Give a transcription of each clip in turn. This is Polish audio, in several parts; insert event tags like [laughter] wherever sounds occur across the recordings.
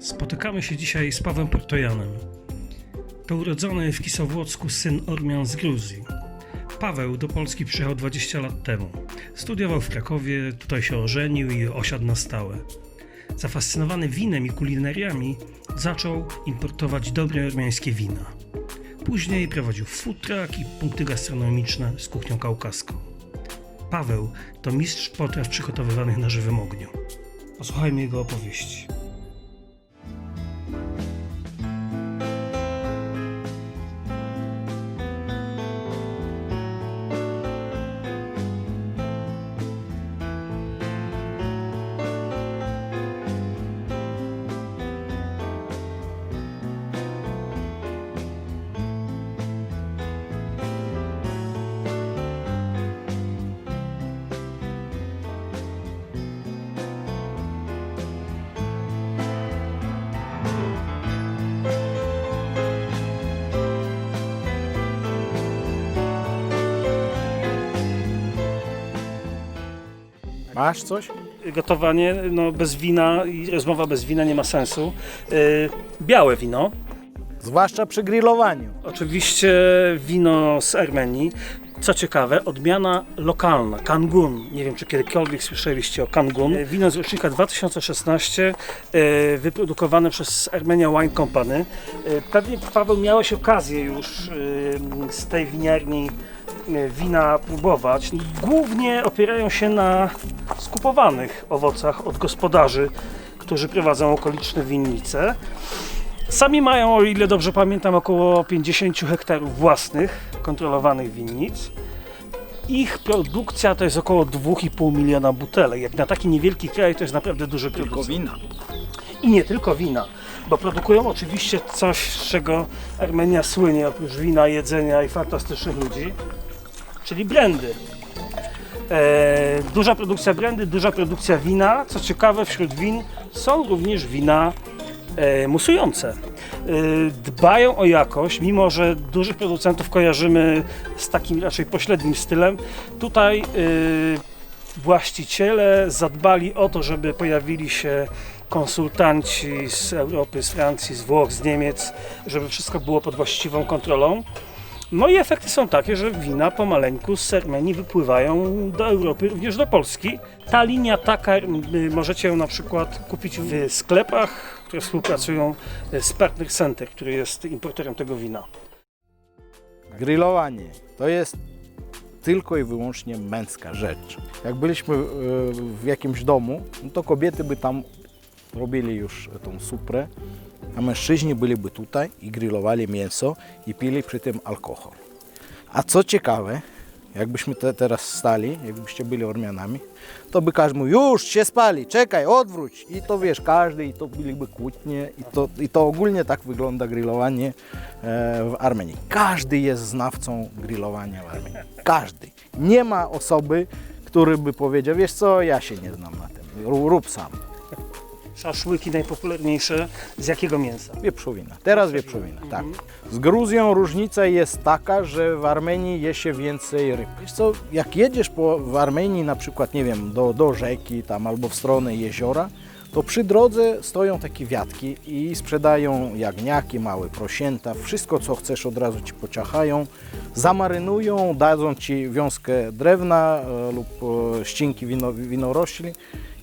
Spotykamy się dzisiaj z Pawłem Portojanem. To urodzony w Kisowłocku syn Ormian z Gruzji. Paweł do Polski przyjechał 20 lat temu. Studiował w Krakowie, tutaj się ożenił i osiadł na stałe. Zafascynowany winem i kulinariami, zaczął importować dobre ormiańskie wina. Później prowadził truck i punkty gastronomiczne z kuchnią kaukaską. Paweł to mistrz potraw przygotowywanych na żywym ogniu. Posłuchajmy jego opowieści. Masz coś? gotowanie no, bez wina i rozmowa bez wina nie ma sensu. Yy, białe wino, Zwłaszcza przy grillowaniu. oczywiście wino z Armenii. Co ciekawe, odmiana lokalna, Kangun. Nie wiem, czy kiedykolwiek słyszeliście o Kangun. Yy, Wino z rocznika 2016, yy, wyprodukowane przez Armenia Wine Company. Yy, Pewnie Paweł miałeś okazję już z tej winiarni wina próbować. Głównie opierają się na skupowanych owocach od gospodarzy, którzy prowadzą okoliczne winnice. Sami mają, o ile dobrze pamiętam, około 50 hektarów własnych, kontrolowanych winnic. Ich produkcja to jest około 2,5 miliona butelek. Jak na taki niewielki kraj to jest naprawdę duży Tylko wina. I nie tylko wina, bo produkują oczywiście coś, z czego Armenia słynie, oprócz wina, jedzenia i fantastycznych ludzi, czyli brandy. E, duża produkcja brandy, duża produkcja wina. Co ciekawe, wśród win są również wina e, musujące. E, dbają o jakość, mimo że dużych producentów kojarzymy z takim raczej pośrednim stylem. Tutaj e, właściciele zadbali o to, żeby pojawili się konsultanci z Europy, z Francji, z Włoch, z Niemiec, żeby wszystko było pod właściwą kontrolą. No i efekty są takie, że wina pomaleńku z Armenii wypływają do Europy, również do Polski. Ta linia taka, możecie ją na przykład kupić w sklepach, które współpracują z Partner Center, który jest importerem tego wina. Grillowanie to jest tylko i wyłącznie męska rzecz. Jak byliśmy e, w jakimś domu, no to kobiety by tam robili już tą suprę, a mężczyźni byliby tutaj i grillowali mięso i pili przy tym alkohol. A co ciekawe, jakbyśmy te, teraz stali, jakbyście byli Ormianami, to by każdy mówił, już się spali, czekaj, odwróć. I to wiesz, każdy, i to byliby kłótnie, i to, i to ogólnie tak wygląda grillowanie e, w Armenii. Każdy jest znawcą grillowania w Armenii. Każdy. Nie ma osoby, który by powiedział, wiesz co, ja się nie znam na tym, rób, sam. Szaszłyki najpopularniejsze z jakiego mięsa? Wieprzowina. Teraz wieprzowina, tak. Z Gruzją różnica jest taka, że w Armenii je się więcej ryb. Wiesz co, jak jedziesz po, w Armenii na przykład, nie wiem, do, do rzeki tam albo w stronę jeziora, to przy drodze stoją takie wiatki i sprzedają jagniaki, małe prosięta, wszystko co chcesz od razu ci pociachają, zamarynują, dadzą ci wiązkę drewna e, lub e, ścinki wino, winorośli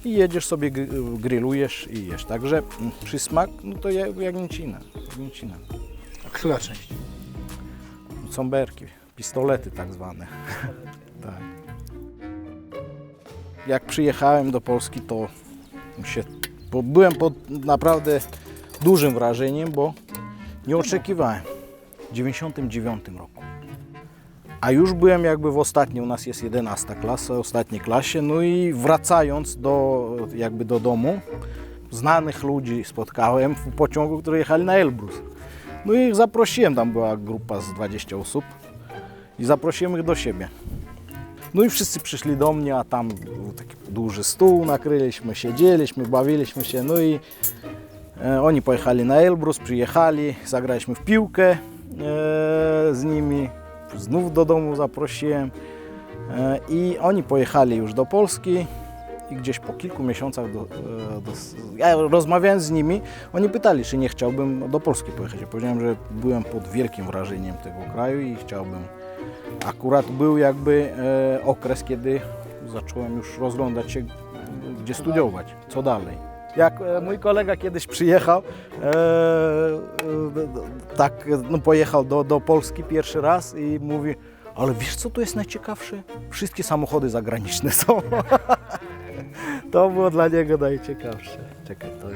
i jedziesz sobie, grillujesz i jesz. Także przysmak, no to jak jagnięcina. jagnięcina. A która część? Są berki, pistolety tak zwane. [laughs] tak. Jak przyjechałem do Polski, to się, bo byłem pod naprawdę dużym wrażeniem, bo nie oczekiwałem. W 99 roku. A już byłem jakby w ostatniej, u nas jest 11 klasa, ostatniej klasie, no i wracając do, jakby do domu, znanych ludzi spotkałem w pociągu, którzy jechali na Elbrus. No i ich zaprosiłem, tam była grupa z 20 osób i zaprosiłem ich do siebie. No i wszyscy przyszli do mnie, a tam był taki duży stół, nakryliśmy, siedzieliśmy, bawiliśmy się, no i e, oni pojechali na Elbrus, przyjechali, zagraliśmy w piłkę e, z nimi, znów do domu zaprosiłem e, i oni pojechali już do Polski i gdzieś po kilku miesiącach do, e, do, ja rozmawiałem z nimi, oni pytali, czy nie chciałbym do Polski pojechać. Ja powiedziałem, że byłem pod wielkim wrażeniem tego kraju i chciałbym. Akurat był jakby e, okres, kiedy zacząłem już rozglądać się, gdzie studiować, co dalej. Jak e, mój kolega kiedyś przyjechał, e, e, tak no, pojechał do, do Polski pierwszy raz i mówi, ale wiesz co tu jest najciekawsze? Wszystkie samochody zagraniczne są. [laughs] to było dla niego najciekawsze. Czekaj, to...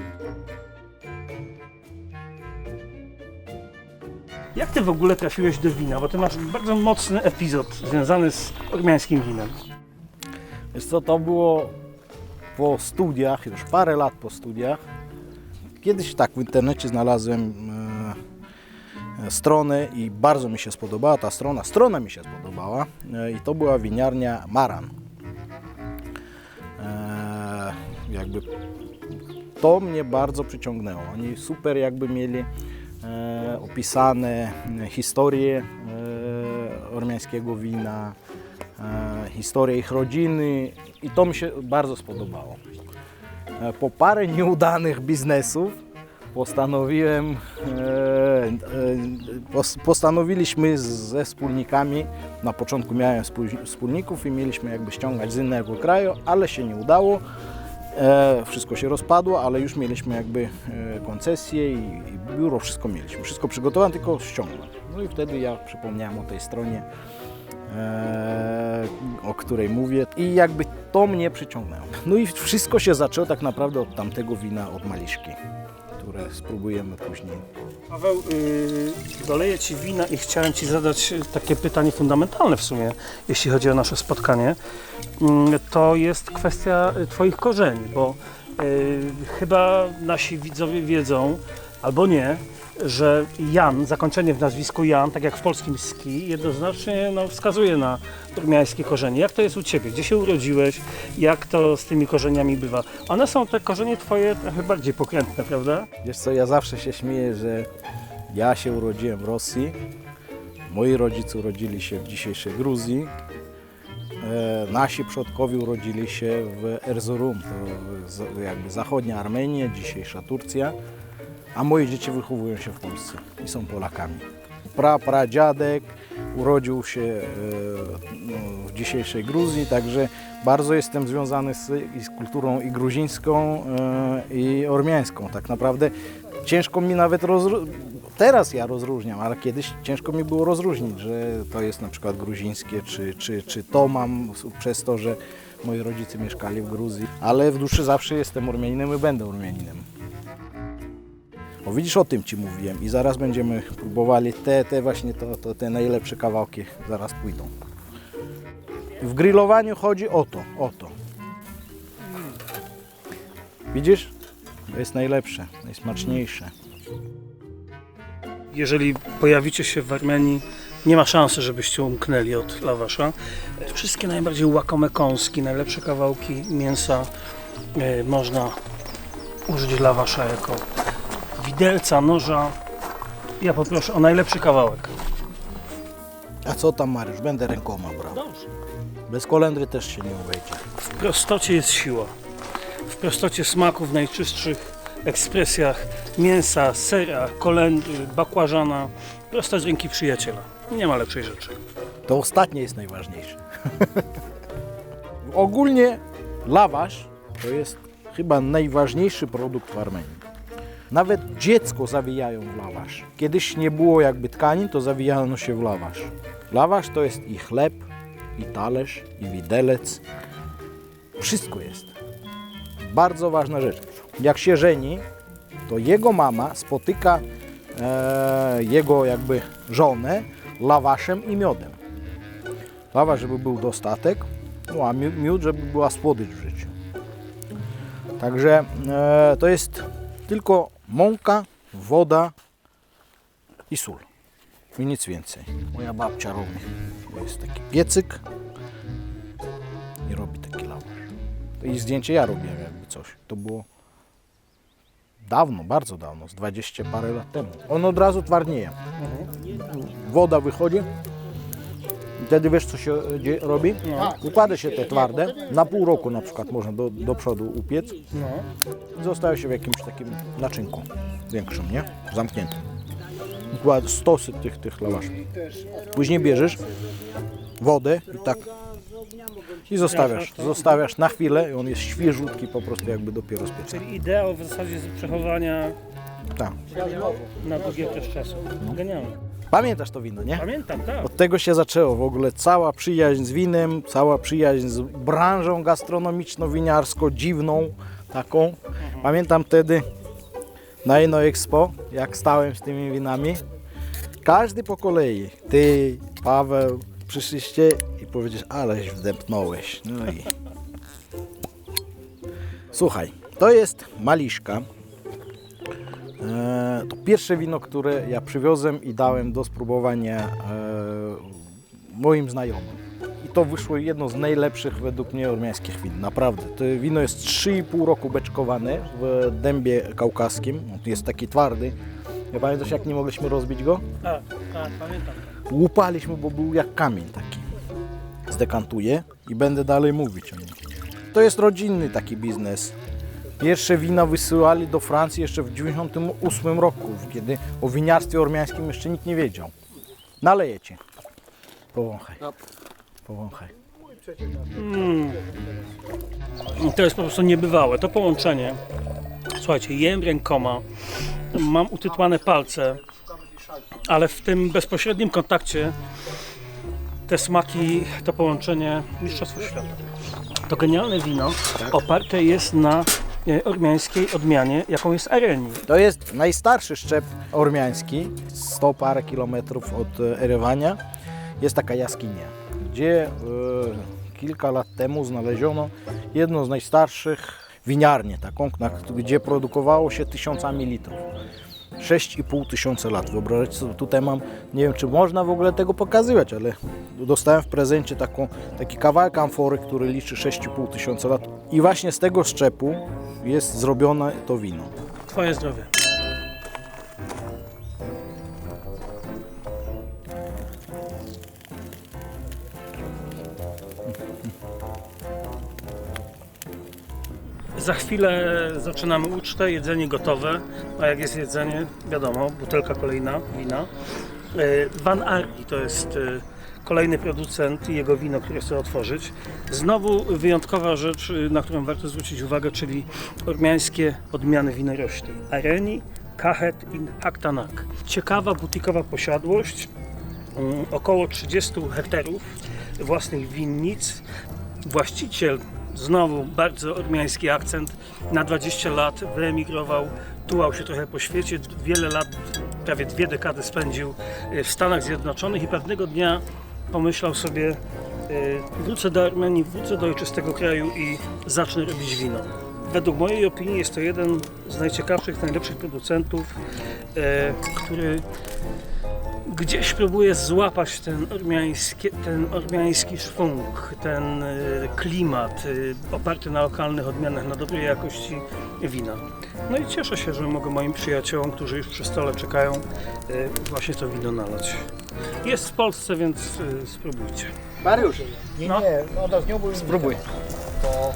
Jak ty w ogóle trafiłeś do wina? Bo ty masz bardzo mocny epizod związany z ormiańskim winem. Wiesz co, to było po studiach, już parę lat po studiach. Kiedyś tak w internecie znalazłem e, stronę i bardzo mi się spodobała ta strona. Strona mi się spodobała e, i to była winiarnia Maran. E, jakby to mnie bardzo przyciągnęło. Oni super jakby mieli e, opisane historie e, ormiańskiego wina, e, historię ich rodziny i to mi się bardzo spodobało. E, po parę [laughs] nieudanych biznesów postanowiłem, e, pos- postanowiliśmy ze wspólnikami, na początku miałem wspólników i mieliśmy jakby ściągać z innego kraju, ale się nie udało. Wszystko się rozpadło, ale już mieliśmy jakby koncesję i, biuro, wszystko mieliśmy. Wszystko przygotowane, tylko ściągnąć. No i wtedy ja przypomniałem o tej stronie, o której mówię i jakby to mnie przyciągnęło. No i wszystko się zaczęło tak naprawdę od tamtego wina od Maliszki, które spróbujemy później. Paweł, yy, doleję Ci wina i chciałem Ci zadać takie pytanie fundamentalne w sumie, jeśli chodzi o nasze spotkanie. Mm, To jest kwestia y, Twoich korzeni, bo y, chyba nasi widzowie wiedzą, albo nie, że Jan, zakończenie w nazwisku Jan, tak jak w polskim ski, jednoznacznie no, wskazuje na ormiańskie korzenie. Jak to jest u Ciebie? Gdzie się urodziłeś? Jak to z tymi korzeniami bywa? One są, te korzenie Twoje, trochę bardziej pokrętne, prawda? Wiesz co, ja zawsze się śmieję, że ja się urodziłem w Rosji, moi rodzice urodzili się w dzisiejszej Gruzji, e, nasi przodkowie urodzili się w Erzurum, to jakby zachodnia Armenia, dzisiejsza Turcja, a moje dzieci wychowują się w Polsce i są Polakami. Pra, pradziadek urodził się e, no, w dzisiejszej Gruzji, także bardzo jestem związany z, z kulturą i gruzińską, e, i ormiańską. Tak naprawdę ciężko mi nawet teraz ja rozróżniam, ale kiedyś ciężko mi było rozróżnić, że to jest na przykład gruzińskie, czy, czy, czy to mam przez to, że moi rodzice mieszkali w Gruzji, ale w duszy zawsze jestem Ormianinem i będę Ormianinem. O widzisz, o tym Ci mówiłem i zaraz będziemy próbowali te, te właśnie to, to, te najlepsze kawałki zaraz pójdą. W grillowaniu chodzi o to, o to. Widzisz? To jest najlepsze, najsmaczniejsze. jeżeli pojawicie się w Armenii, nie ma szansy, żebyście umknęli od lawasza. Wszystkie najbardziej łakome kąski, najlepsze kawałki mięsa e, można użyć lawasza jako widelca, noża. Ja poproszę o najlepszy kawałek. A co tam Mariusz? Będę rękoma brał. Dobrze. Bez kolendry też się nie obejdzie. W prostocie jest siła. W prostocie smaku, w najczystszych ekspresjach mięsa, sera, kolendry, bakłażana. Prosto z ręki przyjaciela. Nie ma lepszej rzeczy. To ostatnie jest najważniejsze. [laughs] Ogólnie lawasz to jest chyba najważniejszy produkt w Armenii. Nawet dziecko zawijają w lawasz. Kiedyś nie było jakby tkanin, to zawijano się w lawasz. Lawasz to jest i chleb, i talerz, i widelec. Wszystko jest. Bardzo ważna rzecz. Jak się żeni, to jego mama spotyka e, jego jakby żonę lawaszem i miodem. Lawasz, żeby był dostatek, no a mi- miód, żeby była słodycz w życiu. Także e, to jest tylko mąka, woda i sól. I nic więcej. Moja babcia robi. To jest taki piecyk i robi taki lawasz. I zdjęcie ja robiłem jakby coś. To było dawno, bardzo dawno, z 20 parę lat temu. On od razu twardnieje. Woda wychodzi, wtedy wiesz, co się e, robi? No. Układa się te twarde, na pół roku na przykład można do, do przodu upiec. No. Zostaje się w jakimś takim naczynku większym, nie? Zamkniętym. Układ stosy tych, tych lawaszów. Później bierzesz wodę i tak i zostawiasz. Zostawiasz na chwilę i on jest świeżutki po prostu jakby dopiero z pieca. Czyli ideał w zasadzie z przechowania Tak. na długi okres czasu. Genialne. Pamiętasz to wino, nie? Pamiętam, tak. Od tego się zaczęło w ogóle cała przyjaźń z winem, cała przyjaźń z branżą gastronomiczno-winiarską, dziwną taką. Pamiętam wtedy na Eno Expo, jak stałem z tymi winami, każdy po kolei, ty, Paweł, przyszliście i powiedziesz, aleś wdepnąłeś. No i... Słuchaj, to jest Maliszka. E, To pierwsze wino, które ja przywiozłem i dałem do spróbowania e, moim znajomym. I to wyszło jedno z najlepszych według mnie ormiańskich win. Naprawdę. To wino jest 3,5 roku beczkowane w dębie kaukaskim. On Jest taki twardy. Ja pamiętasz jak nie mogliśmy rozbić go? Tak, tak, pamiętam. Łupaliśmy, bo był jak kamień taki. Zdekantuję i będę dalej mówić o nim. To jest rodzinny taki biznes. Pierwsze wina wysyłali do Francji jeszcze w 1998 roku, kiedy o winiarstwie ormiańskim jeszcze nikt nie wiedział. Nalejecie. Powąchaj. Powąchaj. Mm. To jest po prostu niebywałe. To połączenie. Słuchajcie, jem rękoma, mam utytłane palce, ale w tym bezpośrednim kontakcie te smaki, to połączenie mistrzostwo świata. To genialne wino oparte jest na ormiańskiej odmianie, jaką jest Areni. To jest najstarszy szczep ormiański, 100 parę kilometrów od e, Erewania. Jest taka jaskinia, gdzie e, kilka lat temu znaleziono jedną z najstarszych winiarnię, taką, gdzie produkowało się tysiącami litrów. 6,5 tysiąca lat. Wyobraźcie sobie, tutaj mam, nie wiem czy można w ogóle tego pokazywać, ale dostałem w prezencie taką, taki kawałek amfory, który liczy 6,5 tysiąca lat i właśnie z tego szczepu jest zrobione to wino. Twoje zdrowie. Za chwilę zaczynamy ucztę, jedzenie gotowe, a jak jest jedzenie, wiadomo, butelka kolejna wina. E, Van Arki to jest e, kolejny producent i jego wino, które chcę otworzyć. Znowu wyjątkowa rzecz, y, na którą warto zwrócić uwagę, czyli ormiańskie odmiany winorośli. Areni, Kahet i Haktanak. Ciekawa butikowa posiadłość, mm, około 30 hektarów własnych winnic. Właściciel, znowu bardzo ormiański akcent, na 20 lat wyemigrował, tułał się trochę po świecie, wiele lat, prawie dwie dekady spędził y, w Stanach Zjednoczonych i pewnego dnia pomyślał sobie, y, wrócę do Armenii, wrócę do ojczystego kraju i zacznę robić wino. Według mojej opinii jest to jeden z najciekawszych, najlepszych producentów, e, który gdzieś próbuje złapać ten ormiański, ten ormiański szwung, ten e, klimat e, oparty na lokalnych odmianach, na dobrej jakości wina. No i cieszę się, że mogę moim przyjaciołom, którzy już przy stole czekają, e, właśnie to wino nalać. Jest w Polsce, więc spróbujcie. Mariusz, nie, No. nie, od razu nie Spróbuj. To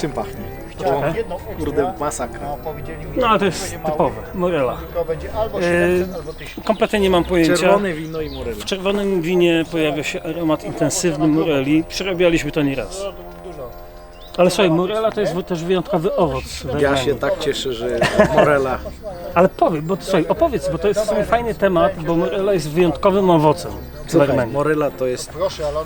czym pachnie? Czekaj. jedną Kurde, masakra. No, powiedzieli mi, No ale to jest typowe, morela. Będzie albo E, 700, albo 1000. Kompletnie nie mam pojęcia. Czerwone wino i morela. W czerwonym winie pojawia się aromat intensywny moreli. Przerabialiśmy to nieraz. Ale słuchaj, morela to jest też wyjątkowy owoc. Ja się tak cieszę, że morela. Ale powiedz, bo słuchaj, opowiedz, bo to jest w sumie fajny temat, bo morela jest wyjątkowym owocem Słuchaj, morela to jest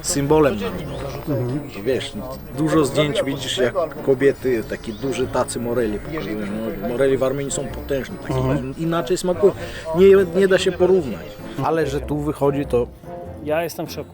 symbolem. zarzucał. Wiesz, dużo zdjęć widzisz jak kobiety, taki duży tacy moreli pokazują. No, moreli w Armenii są potężne, takie inaczej smakują. Nie, nie da się porównać. Ale że tu wychodzi to Ja jestem w szoku.